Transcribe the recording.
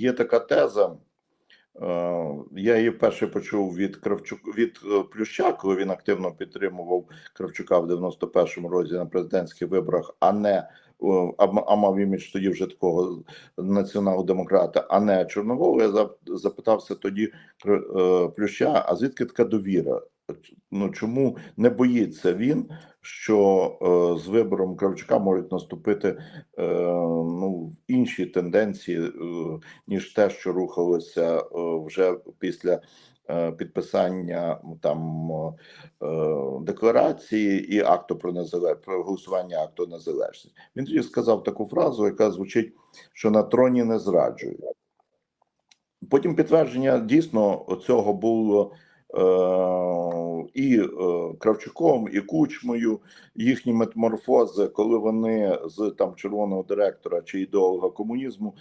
є така теза. е, Я її вперше почув від Кравчук від е, Плюща, коли він активно підтримував Кравчука в 91-му році на президентських виборах, а не о, а, мав імідж тоді вже такого націонал-демократа, а не Чорнового. Я запитався тоді е, Плюща, а звідки така довіра? Ну чому не боїться він, що е, з вибором Кравчука можуть наступити е, ну, інші тенденції, е, ніж те, що рухалося е, вже після е, підписання там декларації і акту про незалежність, про голосування акту незалежності. Він тоді сказав таку фразу, яка звучить, що на троні не зраджують. Потім підтвердження дійсно цього було і е, Кравчуком, і Кучмою, їхні метаморфози, коли вони з там червоного директора чи ідеолога комунізму